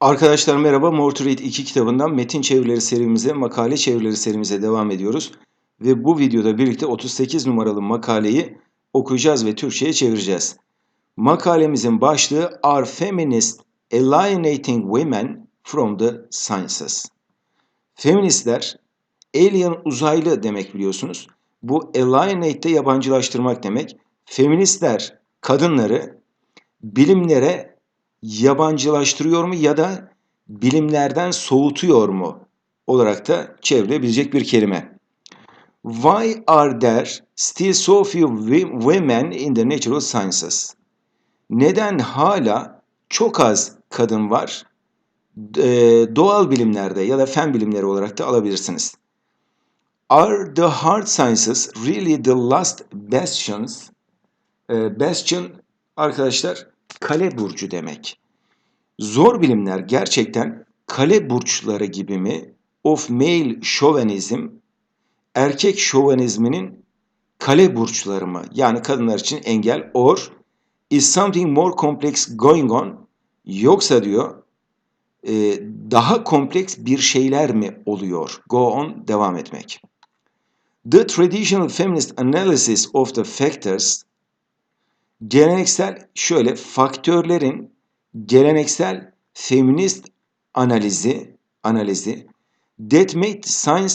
Arkadaşlar merhaba. More to Read 2 kitabından metin çevirileri serimize, makale çevirileri serimize devam ediyoruz. Ve bu videoda birlikte 38 numaralı makaleyi okuyacağız ve Türkçe'ye çevireceğiz. Makalemizin başlığı Are Feminists Alienating Women from the Sciences? Feministler, alien uzaylı demek biliyorsunuz. Bu alienate de yabancılaştırmak demek. Feministler kadınları bilimlere yabancılaştırıyor mu ya da bilimlerden soğutuyor mu olarak da çevrilebilecek bir kelime. Why are there still so few women in the natural sciences? Neden hala çok az kadın var? Doğal bilimlerde ya da fen bilimleri olarak da alabilirsiniz. Are the hard sciences really the last bastions? Bastion arkadaşlar kale burcu demek. Zor bilimler gerçekten kale burçları gibi mi? Of male chauvinism, erkek şovenizminin kale burçları mı? Yani kadınlar için engel. Or is something more complex going on? Yoksa diyor e, daha kompleks bir şeyler mi oluyor? Go on, devam etmek. The traditional feminist analysis of the factors Geleneksel şöyle faktörlerin geleneksel feminist analizi analizi that made science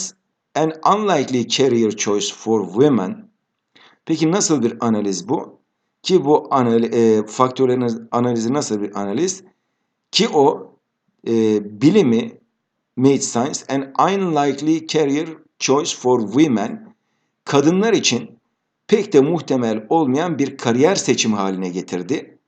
an unlikely career choice for women. Peki nasıl bir analiz bu? Ki bu analiz, e, faktörlerin analizi nasıl bir analiz? Ki o e, bilimi made science an unlikely career choice for women kadınlar için pek de muhtemel olmayan bir kariyer seçimi haline getirdi.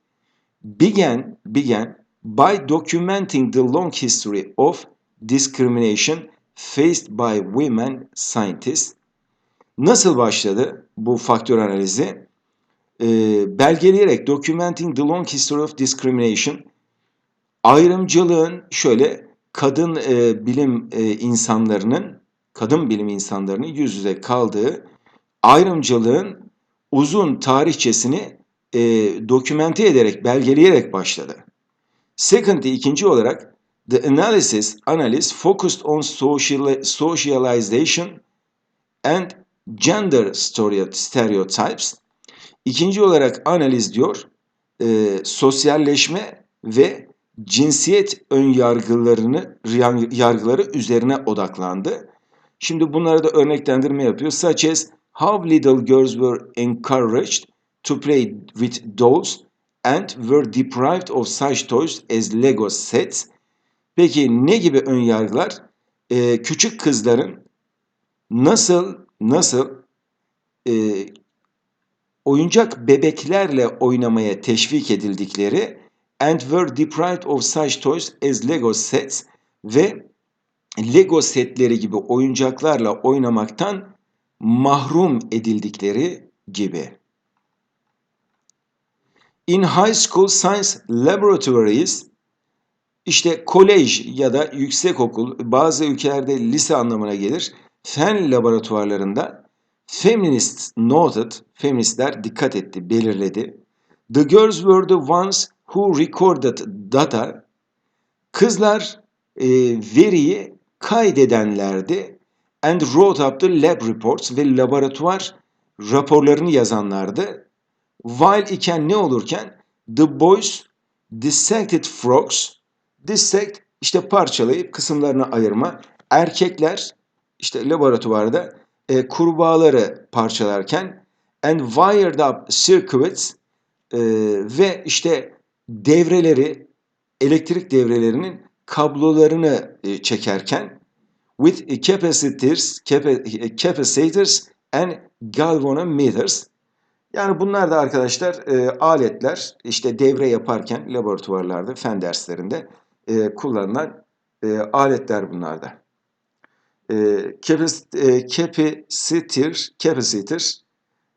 Began, began by documenting the long history of discrimination faced by women scientists. Nasıl başladı bu faktör analizi? E, belgeleyerek documenting the long history of discrimination ayrımcılığın şöyle kadın e, bilim e, insanlarının kadın bilim insanlarının yüz yüze kaldığı ayrımcılığın uzun tarihçesini e, dokümente ederek, belgeleyerek başladı. Secondly, ikinci olarak the analysis, analiz focused on social, socialization and gender stereotypes. İkinci olarak analiz diyor, e, sosyalleşme ve cinsiyet ön yargılarını yargıları üzerine odaklandı. Şimdi bunlara da örneklendirme yapıyor. Such as how little girls were encouraged to play with dolls and were deprived of such toys as Lego sets. Peki ne gibi ön yargılar? Ee, küçük kızların nasıl nasıl e, oyuncak bebeklerle oynamaya teşvik edildikleri and were deprived of such toys as Lego sets ve Lego setleri gibi oyuncaklarla oynamaktan mahrum edildikleri gibi. In high school science laboratories işte kolej ya da yüksekokul bazı ülkelerde lise anlamına gelir. Fen laboratuvarlarında feminists noted, feministler dikkat etti, belirledi. The girls were the ones who recorded data. Kızlar e, veriyi kaydedenlerdi and wrote up the lab reports ve laboratuvar raporlarını yazanlardı. While iken ne olurken the boys dissected frogs dissect işte parçalayıp kısımlarına ayırma. Erkekler işte laboratuvarda e, kurbağaları parçalarken and wired up circuits e, ve işte devreleri elektrik devrelerinin kablolarını e, çekerken with capacitors, capacitors and galvanometers. Yani bunlar da arkadaşlar e, aletler işte devre yaparken laboratuvarlarda, fen derslerinde e, kullanılan e, aletler bunlarda. E, e, capacitor, capacitor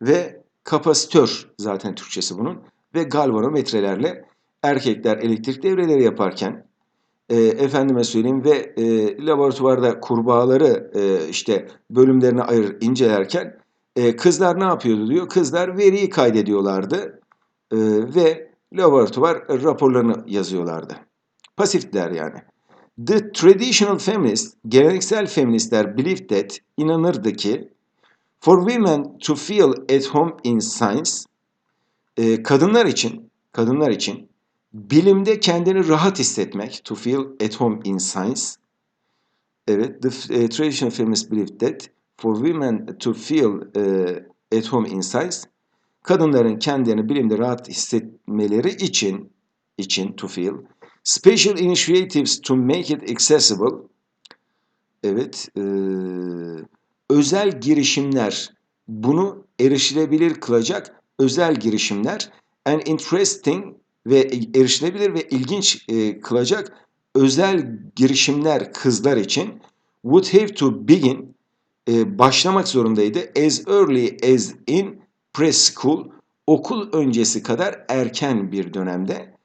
ve kapasitör zaten Türkçesi bunun ve galvanometrelerle erkekler elektrik devreleri yaparken e, efendime söyleyeyim ve e, laboratuvarda kurbağaları e, işte bölümlerine ayır incelerken e, kızlar ne yapıyordu diyor. Kızlar veriyi kaydediyorlardı e, ve laboratuvar raporlarını yazıyorlardı. Pasifler yani. The traditional feminists, geleneksel feministler believed that, inanırdı ki, for women to feel at home in science, e, kadınlar için, kadınlar için bilimde kendini rahat hissetmek, to feel at home in science, evet, the e, traditional feminists believed that for women to feel e, at home in science, kadınların kendilerini bilimde rahat hissetmeleri için, için to feel, Special initiatives to make it accessible. Evet, e, özel girişimler bunu erişilebilir kılacak özel girişimler and interesting ve erişilebilir ve ilginç e, kılacak özel girişimler kızlar için would have to begin e, başlamak zorundaydı as early as in preschool okul öncesi kadar erken bir dönemde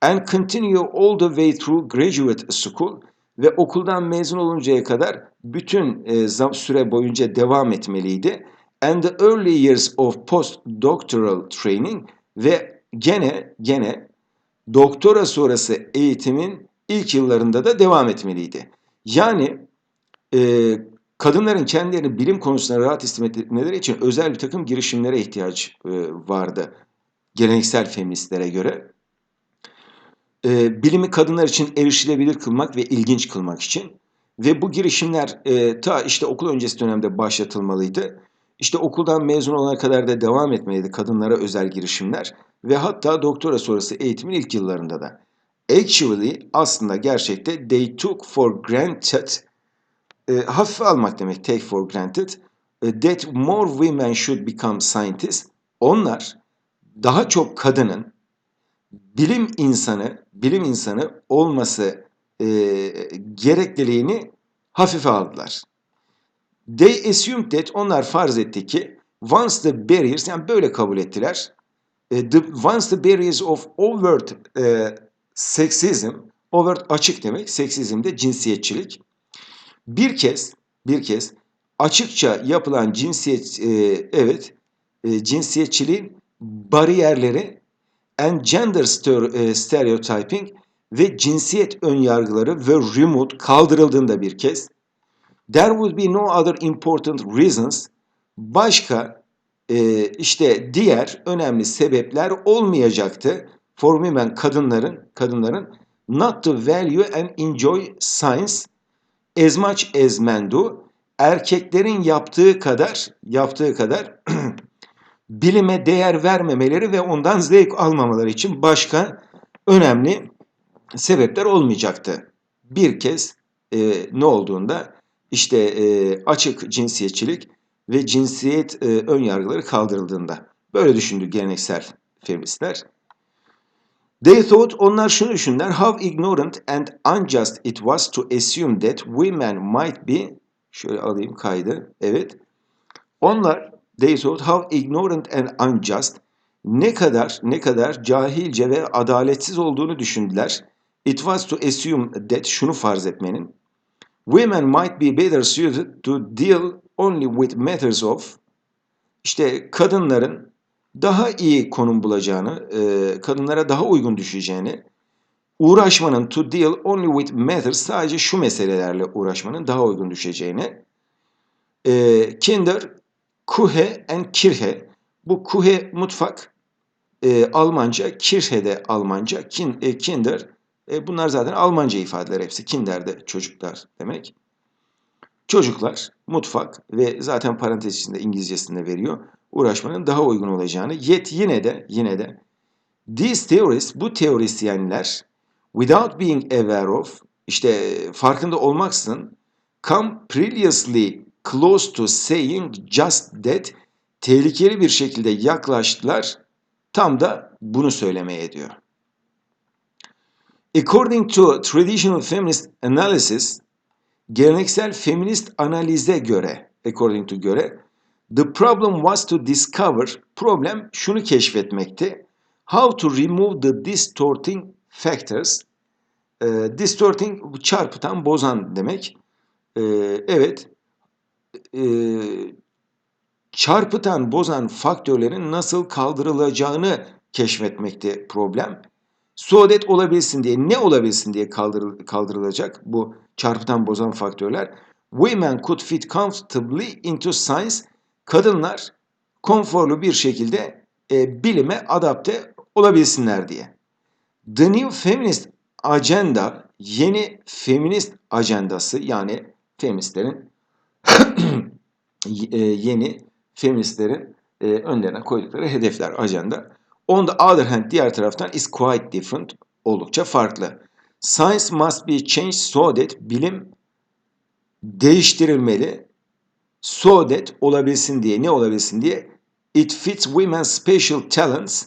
and continue all the way through graduate school ve okuldan mezun oluncaya kadar bütün e, süre boyunca devam etmeliydi. And the early years of postdoctoral training ve gene gene doktora sonrası eğitimin ilk yıllarında da devam etmeliydi. Yani e, kadınların kendilerini bilim konusunda rahat hissetmeleri için özel bir takım girişimlere ihtiyaç e, vardı geleneksel feministlere göre e, bilimi kadınlar için erişilebilir kılmak ve ilginç kılmak için. Ve bu girişimler e, ta işte okul öncesi dönemde başlatılmalıydı. İşte okuldan mezun olana kadar da devam etmeliydi kadınlara özel girişimler ve hatta doktora sonrası eğitimin ilk yıllarında da. Actually aslında gerçekte they took for granted e, hafife almak demek take for granted e, that more women should become scientists. Onlar daha çok kadının bilim insanı, bilim insanı olması e, gerekliliğini hafife aldılar. They assumed that onlar farz etti ki once the barriers yani böyle kabul ettiler. E, the, once the barriers of overt e, sexism, overt açık demek, seksizm de cinsiyetçilik. Bir kez, bir kez açıkça yapılan cinsiyet, e, evet, e, cinsiyetçiliğin bariyerleri and gender e, stereotyping ve cinsiyet önyargıları ve remote kaldırıldığında bir kez there would be no other important reasons. Başka e, işte diğer önemli sebepler olmayacaktı. For women kadınların kadınların not to value and enjoy science as much as men do. Erkeklerin yaptığı kadar yaptığı kadar bilime değer vermemeleri ve ondan zevk almamaları için başka önemli sebepler olmayacaktı. Bir kez e, ne olduğunda işte e, açık cinsiyetçilik ve cinsiyet e, ön yargıları kaldırıldığında. Böyle düşündü geleneksel feministler. They thought, onlar şunu düşündüler, how ignorant and unjust it was to assume that women might be, şöyle alayım kaydı, evet. Onlar They thought how ignorant and unjust ne kadar ne kadar cahilce ve adaletsiz olduğunu düşündüler. It was to assume that şunu farz etmenin women might be better suited to deal only with matters of işte kadınların daha iyi konum bulacağını, e, kadınlara daha uygun düşeceğini, uğraşmanın to deal only with matters sadece şu meselelerle uğraşmanın daha uygun düşeceğini, e, kinder Kuhe and Kirche. Bu Kuhe mutfak e, Almanca, Kirche de Almanca, kin, Kinder. E, bunlar zaten Almanca ifadeler hepsi. Kinder de çocuklar demek. Çocuklar, mutfak ve zaten parantez içinde İngilizcesinde veriyor. Uğraşmanın daha uygun olacağını. Yet yine de yine de these theorists, bu teorisyenler without being aware of işte farkında olmaksızın come previously close to saying just that tehlikeli bir şekilde yaklaştılar. Tam da bunu söylemeye diyor. According to traditional feminist analysis, geleneksel feminist analize göre, according to göre, the problem was to discover, problem şunu keşfetmekti, how to remove the distorting factors, e, distorting çarpıtan, bozan demek. E, evet, e, çarpıtan, bozan faktörlerin nasıl kaldırılacağını keşfetmekte problem. That olabilsin diye, ne olabilsin diye kaldırıl- kaldırılacak bu çarpıtan bozan faktörler. Women could fit comfortably into science. Kadınlar konforlu bir şekilde e, bilime adapte olabilsinler diye. The New Feminist Agenda, yeni feminist ajandası yani feministlerin e, yeni feministlerin e, önlerine koydukları hedefler, ajanda. On the other hand, diğer taraftan is quite different, oldukça farklı. Science must be changed so that bilim değiştirilmeli. So that olabilsin diye, ne olabilsin diye it fits women's special talents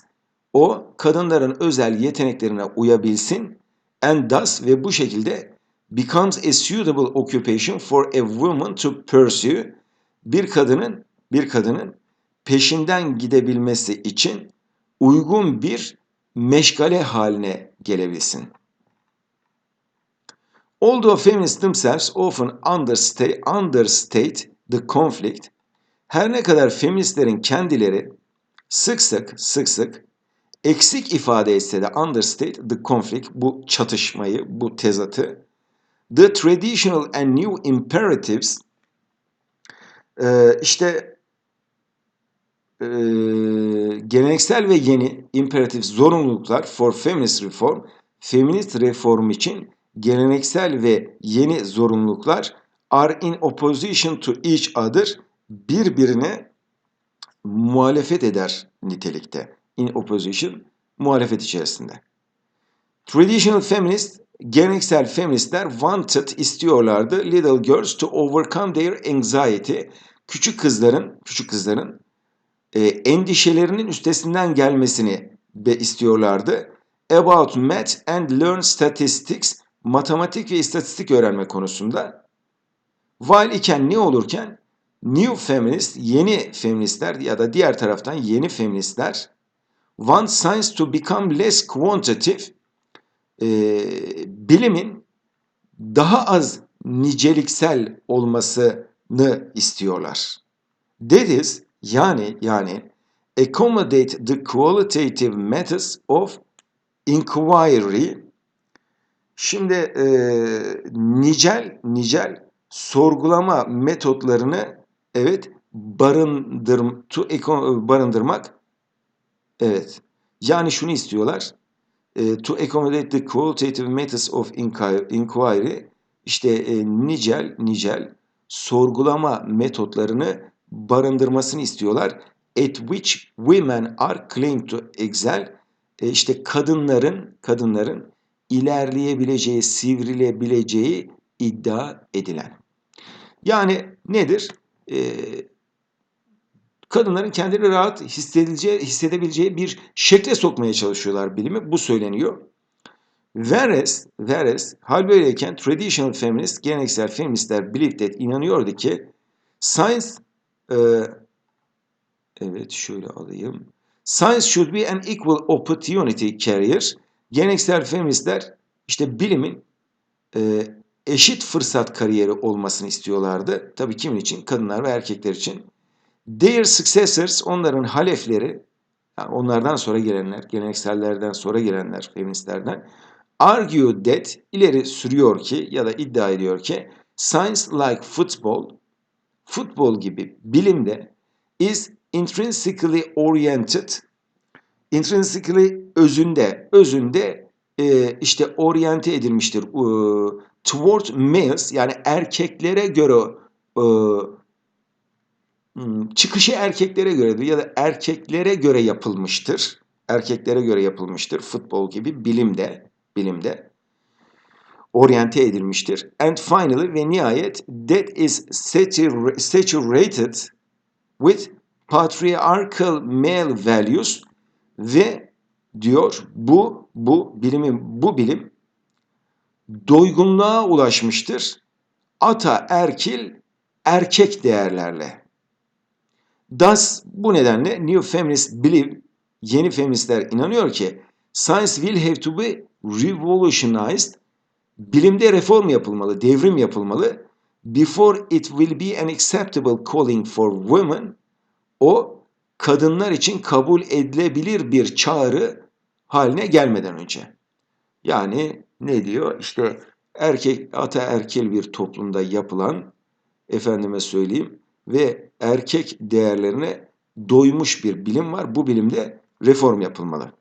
o kadınların özel yeteneklerine uyabilsin and thus ve bu şekilde becomes a suitable occupation for a woman to pursue bir kadının bir kadının peşinden gidebilmesi için uygun bir meşgale haline gelebilsin. Although feminists themselves often understate, understate the conflict, her ne kadar feministlerin kendileri sık sık sık sık eksik ifade etse de understate the conflict, bu çatışmayı, bu tezatı, the traditional and new imperatives, işte e, geleneksel ve yeni imperatif zorunluluklar for feminist reform, feminist reform için geleneksel ve yeni zorunluluklar are in opposition to each other, birbirine muhalefet eder nitelikte. In opposition, muhalefet içerisinde. Traditional feminist, geleneksel feministler wanted istiyorlardı little girls to overcome their anxiety. Küçük kızların, küçük kızların e, endişelerinin üstesinden gelmesini de istiyorlardı. About math and learn statistics, matematik ve istatistik öğrenme konusunda. While iken ne olurken New Feminist, yeni feministler ya da diğer taraftan yeni feministler want science to become less quantitative, e, bilimin daha az niceliksel olmasını istiyorlar. That is, yani yani accommodate the qualitative methods of inquiry. Şimdi e, nicel nicel sorgulama metotlarını evet barındır to barındırmak evet yani şunu istiyorlar e, to accommodate the qualitative methods of inqui- inquiry işte e, nicel nicel sorgulama metotlarını barındırmasını istiyorlar at which women are claimed to excel e, işte kadınların kadınların ilerleyebileceği, sivrilebileceği iddia edilen. Yani nedir? Ee, kadınların kendileri rahat hissedebileceği bir şekle sokmaya çalışıyorlar bilimi. Bu söyleniyor. Whereas, whereas hal böyleyken traditional feminist, geleneksel feministler believed that inanıyordu ki science e, evet şöyle alayım. Science should be an equal opportunity carrier. Geleneksel feministler işte bilimin e, eşit fırsat kariyeri olmasını istiyorlardı. Tabii kimin için? Kadınlar ve erkekler için. Their successors, onların halefleri, yani onlardan sonra gelenler, geleneksellerden sonra gelenler, feministlerden, argue that, ileri sürüyor ki ya da iddia ediyor ki, science like football, futbol gibi bilimde is intrinsically oriented, intrinsically özünde, özünde e, işte oryante edilmiştir. E, toward males yani erkeklere göre e, hmm, çıkışı erkeklere göredir ya da erkeklere göre yapılmıştır. Erkeklere göre yapılmıştır futbol gibi bilimde, bilimde oryante edilmiştir. And finally ve nihayet that is satur- saturated with patriarchal male values ve diyor bu bu bilimin bu bilim doygunluğa ulaşmıştır. Ata erkil erkek değerlerle. Thus bu nedenle New Feminist believe yeni feministler inanıyor ki science will have to be revolutionized bilimde reform yapılmalı, devrim yapılmalı before it will be an acceptable calling for women o kadınlar için kabul edilebilir bir çağrı haline gelmeden önce. Yani ne diyor? İşte erkek ataerkil bir toplumda yapılan efendime söyleyeyim ve erkek değerlerine doymuş bir bilim var. Bu bilimde reform yapılmalı.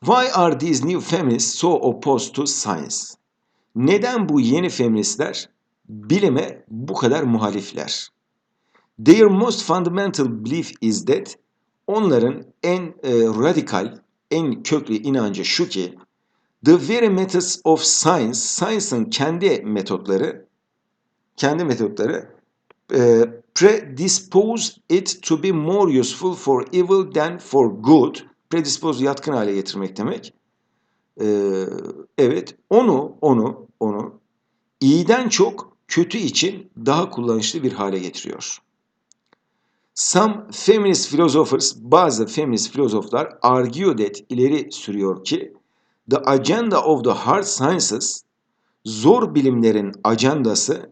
Why are these new feminists so opposed to science? Neden bu yeni feministler bilime bu kadar muhalifler? Their most fundamental belief is that onların en e, radikal, en köklü inancı şu ki the very methods of science, science'ın kendi metotları, kendi metotları e, predispose it to be more useful for evil than for good. Predispose yatkın hale getirmek demek. E, evet, onu, onu, onu iyiden çok kötü için daha kullanışlı bir hale getiriyor. Some feminist philosophers, bazı feminist filozoflar argue that ileri sürüyor ki the agenda of the hard sciences, zor bilimlerin ajandası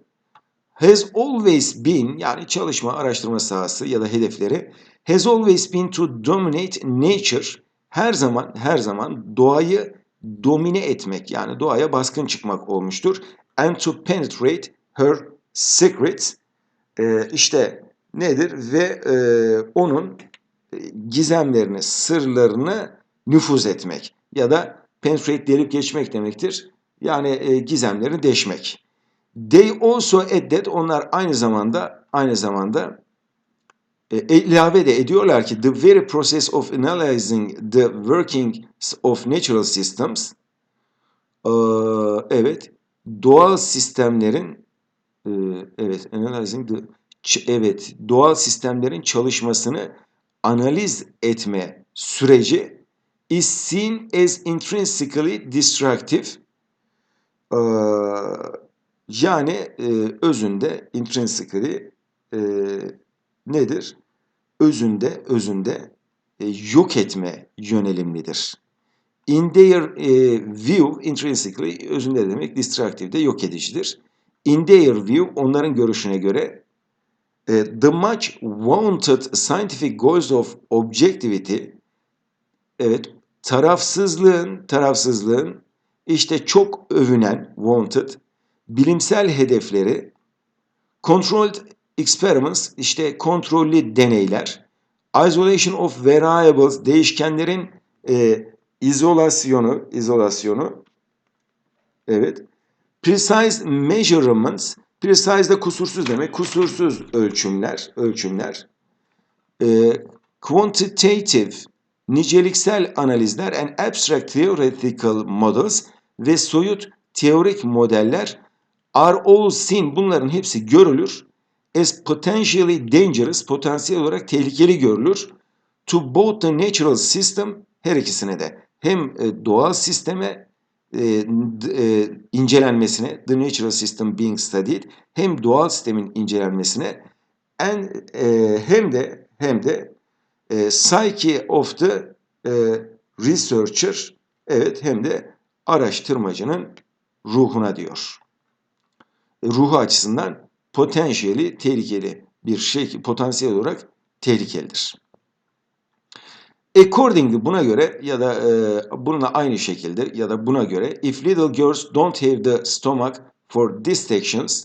has always been yani çalışma, araştırma sahası ya da hedefleri has always been to dominate nature her zaman her zaman doğayı domine etmek yani doğaya baskın çıkmak olmuştur and to penetrate her secrets ee, işte nedir ve e, onun gizemlerini, sırlarını nüfuz etmek ya da penetrate delip geçmek demektir. Yani e, gizemlerini deşmek. They also add that onlar aynı zamanda aynı zamanda e, ilave de ediyorlar ki the very process of analyzing the working of natural systems e, evet doğal sistemlerin e, evet analyzing the evet doğal sistemlerin çalışmasını analiz etme süreci is seen as intrinsically destructive ee, yani e, özünde intrinsically e, nedir? Özünde özünde e, yok etme yönelimlidir. In their e, view, intrinsically özünde demek destructive de yok edicidir. In their view, onların görüşüne göre e, the much wanted scientific goals of objectivity evet tarafsızlığın tarafsızlığın işte çok övünen wanted bilimsel hedefleri controlled experiments işte kontrollü deneyler isolation of variables değişkenlerin e, izolasyonu izolasyonu evet precise measurements Precise de kusursuz demek. Kusursuz ölçümler, ölçümler. E, quantitative, niceliksel analizler and abstract theoretical models ve soyut teorik modeller are all seen. Bunların hepsi görülür. As potentially dangerous, potansiyel olarak tehlikeli görülür. To both the natural system, her ikisine de. Hem e, doğal sisteme e, e, incelenmesine, the natural system being studied, hem doğal sistemin incelenmesine en, e, hem de hem de e, psyche of the e, researcher, evet hem de araştırmacının ruhuna diyor. E, ruhu açısından potansiyeli tehlikeli bir şey, potansiyel olarak tehlikelidir. Accordingly buna göre ya da e, bununla aynı şekilde ya da buna göre if little girls don't have the stomach for dissections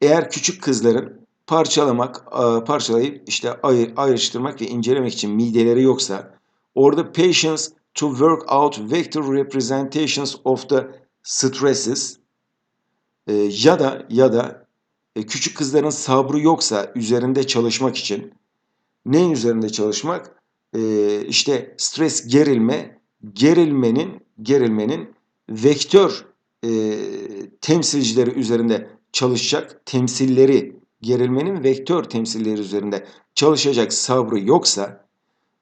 eğer küçük kızların parçalamak, e, parçalayıp işte ayır, ayrıştırmak ve incelemek için mideleri yoksa orada patience to work out vector representations of the stresses e, ya da ya da e, küçük kızların sabrı yoksa üzerinde çalışmak için neyin üzerinde çalışmak? e, işte stres gerilme, gerilmenin gerilmenin vektör e, temsilcileri üzerinde çalışacak temsilleri, gerilmenin vektör temsilleri üzerinde çalışacak sabrı yoksa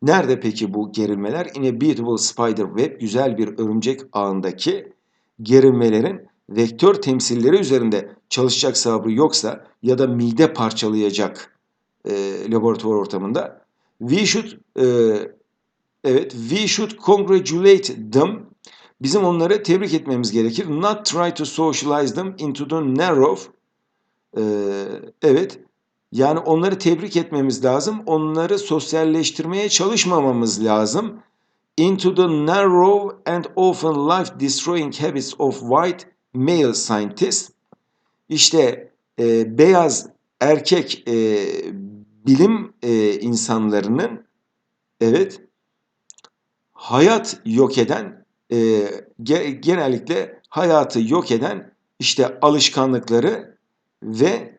nerede peki bu gerilmeler? In a beautiful spider web, güzel bir örümcek ağındaki gerilmelerin vektör temsilleri üzerinde çalışacak sabrı yoksa ya da mide parçalayacak e, laboratuvar ortamında We should e, evet we should congratulate them. Bizim onları tebrik etmemiz gerekir. Not try to socialize them into the narrow. E, evet. Yani onları tebrik etmemiz lazım. Onları sosyalleştirmeye çalışmamamız lazım. into the narrow and often life-destroying habits of white male scientists. İşte e, beyaz erkek e, bilim e, insanlarının evet hayat yok eden e, ge, genellikle hayatı yok eden işte alışkanlıkları ve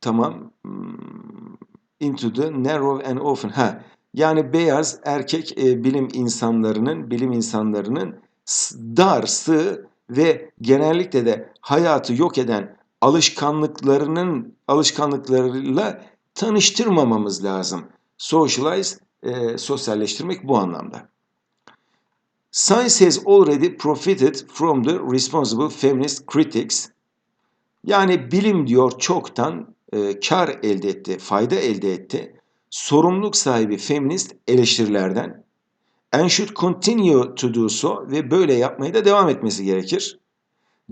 tamam hmm, into the narrow and often ha yani beyaz erkek e, bilim insanlarının bilim insanlarının dar, sığ ve genellikle de hayatı yok eden alışkanlıklarının alışkanlıklarıyla tanıştırmamamız lazım. Socialize, e, sosyalleştirmek bu anlamda. Science has already profited from the responsible feminist critics. Yani bilim diyor çoktan e, kar elde etti, fayda elde etti. Sorumluluk sahibi feminist eleştirilerden and should continue to do so ve böyle yapmaya da devam etmesi gerekir.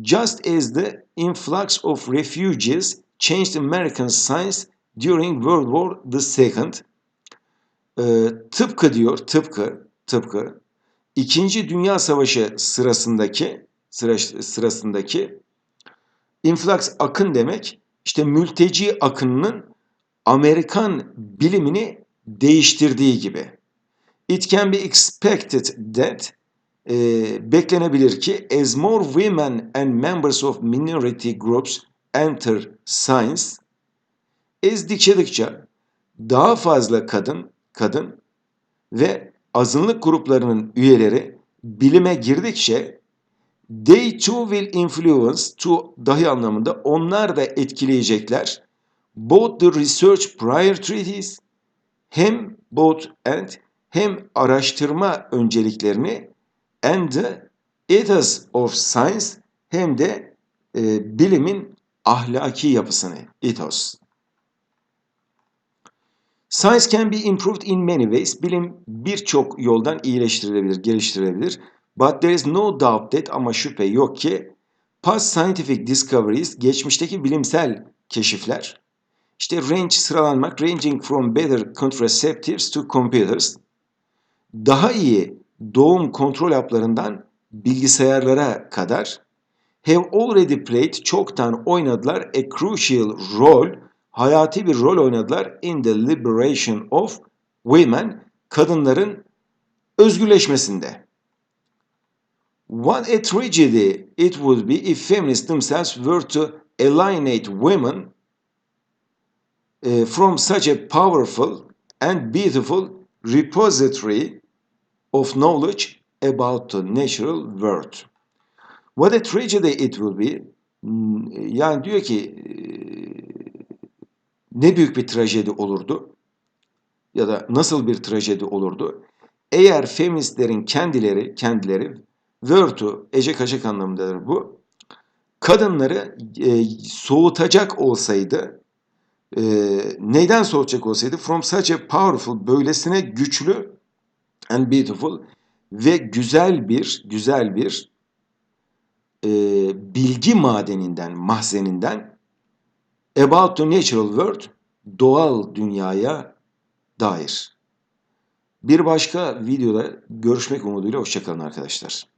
Just as the influx of refugees changed American science during World War II. Ee, tıpkı diyor, tıpkı, tıpkı İkinci Dünya Savaşı sırasındaki sıra, sırasındaki influx akın demek işte mülteci akınının Amerikan bilimini değiştirdiği gibi. It can be expected that e, beklenebilir ki as more women and members of minority groups enter science ezdikçe daha fazla kadın kadın ve azınlık gruplarının üyeleri bilime girdikçe they too will influence to dahi anlamında onlar da etkileyecekler. Both the research priorities hem both and hem araştırma önceliklerini and the ethos of science hem de e, bilimin ahlaki yapısını, ethos. Science can be improved in many ways. Bilim birçok yoldan iyileştirilebilir, geliştirilebilir. But there is no doubt that ama şüphe yok ki past scientific discoveries, geçmişteki bilimsel keşifler, işte range sıralanmak, ranging from better contraceptives to computers, daha iyi doğum kontrol haplarından bilgisayarlara kadar have already played çoktan oynadılar a crucial role hayati bir rol oynadılar in the liberation of women kadınların özgürleşmesinde. What a tragedy it would be if feminists themselves were to alienate women uh, from such a powerful and beautiful repository of knowledge about the natural world. What a tragedy it will be. Yani diyor ki ne büyük bir trajedi olurdu ya da nasıl bir trajedi olurdu eğer feministlerin kendileri kendileri were to Ece Kaşık anlamındadır bu kadınları e, soğutacak olsaydı e, neyden soğutacak olsaydı from such a powerful böylesine güçlü and beautiful ve güzel bir güzel bir e, bilgi madeninden mahzeninden about the natural world doğal dünyaya dair. Bir başka videoda görüşmek umuduyla hoşçakalın arkadaşlar.